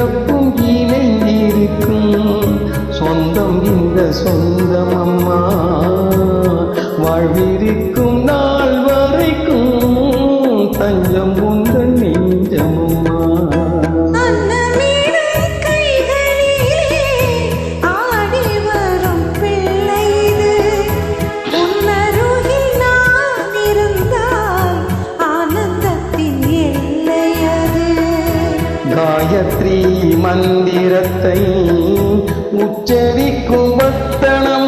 பிறப்பும் இணைந்திருக்கும் சொந்தம் இந்த சொந்தம் அம்மா. வாழ்விருக்கும் நாள் வரைக்கும் தஞ்சம் காயத்ரி மந்திரத்தை உச்சரிக்கும் பத்தனம்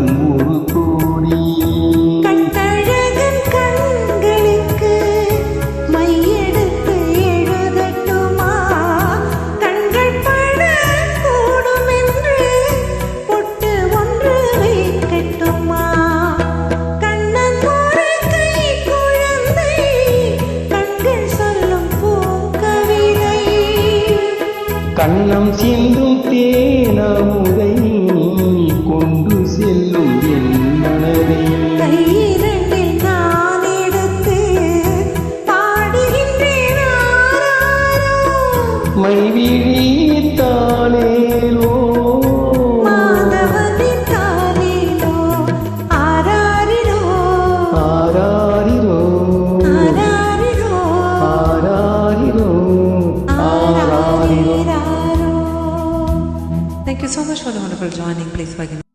கண்ணம் சிந்தும் தேனமுதை கொண்டு செல்லும் என் மனதை. மைவிழி for joining. Please forgive me.